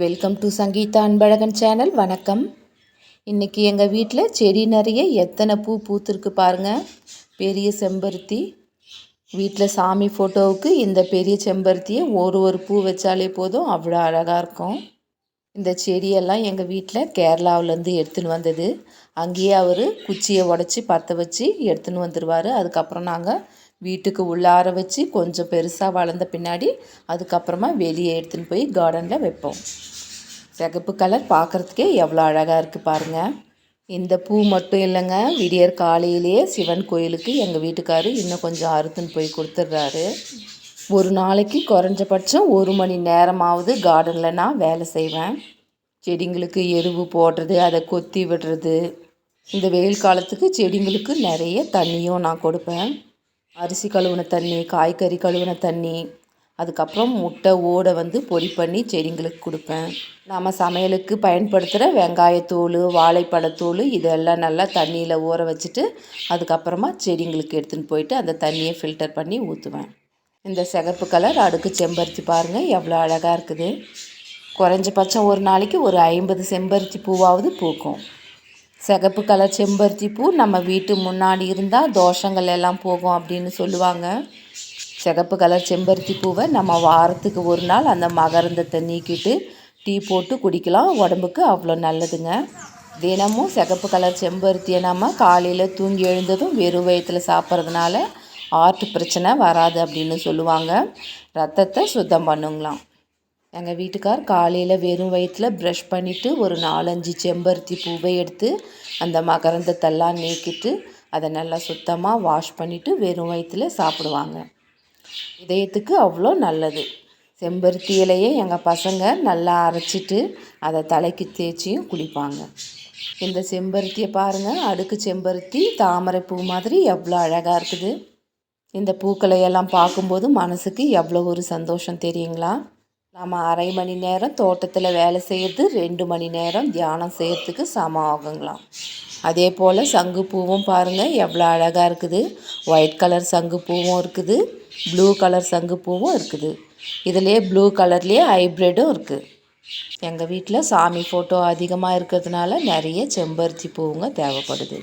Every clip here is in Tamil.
Welcome to Sangeetha Anbazhagan channel வணக்கம். இன்றைக்கி எங்கள் வீட்டில் செடி நிறைய எத்தனை பூ பூத்துருக்கு பாருங்கள் பெரிய செம்பருத்தி. வீட்டில் சாமி ஃபோட்டோவுக்கு இந்த பெரிய செம்பருத்தியை ஒரு ஒரு பூ வச்சாலே போதும். அவ்வளோ அழகாக இருக்கும். இந்த செடியெல்லாம் எங்கள் வீட்டில் கேரளாவிலேருந்து எடுத்துன்னு வந்தது. அங்கேயே அவர் குச்சியை உடச்சி பற்ற வச்சு எடுத்துன்னு வந்துடுவார் அதுக்கப்புறம் நாங்கள் வீட்டுக்கு உள்ளார வச்சு கொஞ்சம் பெருசாக வளர்ந்த பின்னாடி அதுக்கப்புறமா வெளியே எடுத்துன்னு போய் கார்டனில் வைப்போம். சிகப்பு கலர் பார்க்குறதுக்கே எவ்வளோ அழகாக இருக்குது பாருங்கள் இந்த பூ மட்டும் இல்லைங்க விடியற் காலையிலேயே சிவன் கோயிலுக்கு எங்கள் வீட்டுக்காரர் இன்னும் கொஞ்சம் அறுத்துன்னு போய் கொடுத்துட்றாரு. ஒரு நாளைக்கு குறைஞ்சபட்சம் ஒரு மணி நேரமாவது கார்டனில் நான் வேலை செய்வேன். செடிங்களுக்கு எருவு போடுறது அதை கொத்தி விடுறது. இந்த வெயில் காலத்துக்கு செடிங்களுக்கு நிறைய தண்ணியும் நான் கொடுப்பேன். அரிசி கழுவுன தண்ணி காய்கறி கழுவுன தண்ணி அதுக்கப்புறம் முட்டை ஓடை வந்து பொடி பண்ணி செடிங்களுக்கு கொடுப்பேன். நாம் சமையலுக்கு பயன்படுத்துகிற வெங்காயத்தூள் வாழைப்பழத்தூள் இதெல்லாம் நல்லா தண்ணியில் ஊற வச்சுட்டு அதுக்கப்புறமா செடிங்களுக்கு எடுத்துன்னு போயிட்டு அந்த தண்ணியை ஃபில்டர் பண்ணி ஊற்றுவேன் இந்த சிகப்பு கலர் அடுக்கு செம்பருத்தி பாருங்கள் எவ்வளோ அழகாக இருக்குது. குறைஞ்சபட்சம் ஒரு நாளைக்கு ஒரு ஐம்பது செம்பருத்தி பூவாவது பூக்கும். சிகப்பு கலர் செம்பருத்தி பூ நம்ம வீட்டு முன்னாடி இருந்தால் தோஷங்கள் எல்லாம் போகும் அப்படின்னு சொல்லுவாங்க. சிகப்பு கலர் செம்பருத்தி பூவை நம்ம வாரத்துக்கு ஒரு நாள் அந்த மகரந்தத்தை நீக்கிட்டு டீ போட்டு குடிக்கலாம். உடம்புக்கு அவ்வளோ நல்லதுங்க. தினமும் சிகப்பு கலர் செம்பருத்தியை நம்ம காலையில் தூங்கி எழுந்ததும் வெறும் வயத்தில் சாப்பிட்றதுனால ஆர்ட் பிரச்சனை வராது அப்படின்னு சொல்லுவாங்க. ரத்தத்தை சுத்தம் பண்ணுங்களாம். எங்கள் வீட்டுக்கார் காலையில் வெறும் வயிற்றில் ப்ரஷ் பண்ணிவிட்டு ஒரு நாலஞ்சு செம்பருத்தி பூவை எடுத்து அந்த மகரந்தத்தெல்லாம் நீக்கிட்டு அதை நல்லா சுத்தமாக வாஷ் பண்ணிவிட்டு வெறும் வயிற்றில் சாப்பிடுவாங்க. இதயத்துக்கு அவ்வளோ நல்லது. செம்பருத்தி இலையை எங்கள் பசங்க நல்லா அரைச்சிட்டு அதை தலைக்கு தேய்ச்சியும் குளிப்பாங்க. இந்த செம்பருத்தியை பாருங்கள் அடுக்கு செம்பருத்தி தாமரை பூ மாதிரி எவ்வளோ அழகாக இருக்குது. இந்த பூக்களை எல்லாம் பார்க்கும்போது மனசுக்கு எவ்வளோ ஒரு சந்தோஷம் தெரியுங்களா? நம்ம அரை மணி நேரம் தோட்டத்தில் வேலை செய்கிறது ரெண்டு மணி நேரம் தியானம் செய்கிறதுக்கு சமம் ஆகுங்களாம் அதே போல் சங்குப்பூவும் பாருங்கள் எவ்வளோ அழகாக இருக்குது. ஒயிட் கலர் சங்குப்பூவும் இருக்குது ப்ளூ கலர் சங்குப்பூவும் இருக்குது. இதுலேயே ப்ளூ கலர்லேயே ஹைப்ரிடும் இருக்குது எங்கள் வீட்டில் சாமி ஃபோட்டோ அதிகமாக இருக்கிறதுனால நிறைய செம்பருத்தி பூவுங்க தேவைப்படுது.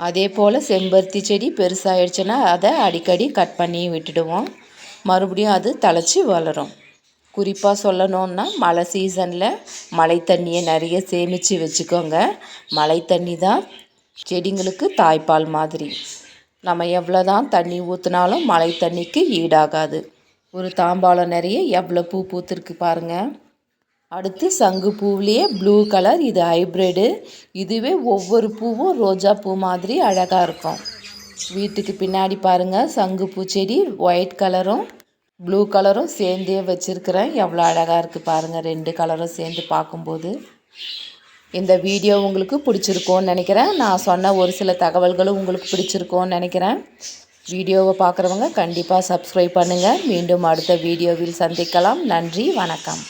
அதே போல் செம்பருத்தி செடி பெருசாகிடுச்சுன்னா அதை அடிக்கடி கட் பண்ணி விட்டுடுவோம். மறுபடியும் அது தழைச்சி வளரும். குறிப்பாக சொல்லணுன்னா மழை சீசனில் மழை தண்ணியை நிறைய சேமித்து வச்சுக்கோங்க. மழை தண்ணி தான் செடிங்களுக்கு தாய்ப்பால் மாதிரி. நம்ம எவ்வளோ தான் தண்ணி ஊற்றினாலும் மழை தண்ணிக்கு ஈடாகாது. ஒரு தாம்பாளம் நிறைய எவ்வளோ பூ பூத்துருக்கு பாருங்கள் அடுத்து சங்கு பூவிலேயே ப்ளூ கலர் இது ஹைப்ரிடு இதுவே ஒவ்வொரு பூவும் ரோஜா பூ மாதிரி அழகாக இருக்கும். வீட்டுக்கு பின்னாடி பாருங்கள் சங்கு பூச்செடி ஒயிட் கலரும் ப்ளூ கலரும் சேர்ந்தே வச்சுருக்கிறேன். எவ்வளோ அழகாக இருக்குது பாருங்கள் ரெண்டு கலரும் சேர்ந்து பார்க்கும்போது. இந்த வீடியோ உங்களுக்கு பிடிச்சிருக்கோன்னு நினைக்கிறேன். நான் சொன்ன ஒரு சில தகவல்களும் உங்களுக்கு பிடிச்சிருக்கோன்னு நினைக்கிறேன். வீடியோவை பார்க்குறவங்க கண்டிப்பாக சப்ஸ்கிரைப் பண்ணுங்கள் மீண்டும் அடுத்த வீடியோவில் சந்திக்கலாம். நன்றி. வணக்கம்.